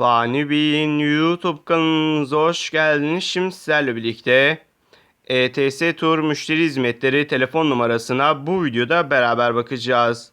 Fani Bey'in YouTube kanalınıza hoş geldiniz. Şimdi sizlerle birlikte ETS Tur müşteri hizmetleri telefon numarasına bu videoda beraber bakacağız.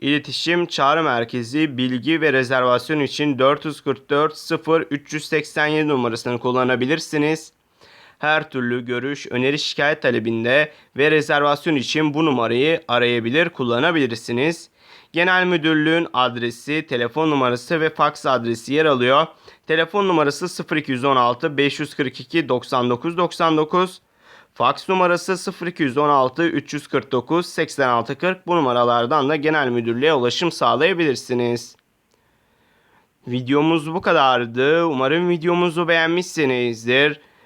İletişim Çağrı Merkezi bilgi ve rezervasyon için 444 0 387 numarasını kullanabilirsiniz. Her türlü görüş, öneri, şikayet talebinde ve rezervasyon için bu numarayı arayabilir, kullanabilirsiniz. Genel Müdürlüğün adresi, telefon numarası ve faks adresi yer alıyor. Telefon numarası 0216 542 99 99. Faks numarası 0216 349 86 40. Bu numaralardan da genel müdürlüğe ulaşım sağlayabilirsiniz. Videomuz bu kadardı. Umarım videomuzu beğenmişsinizdir.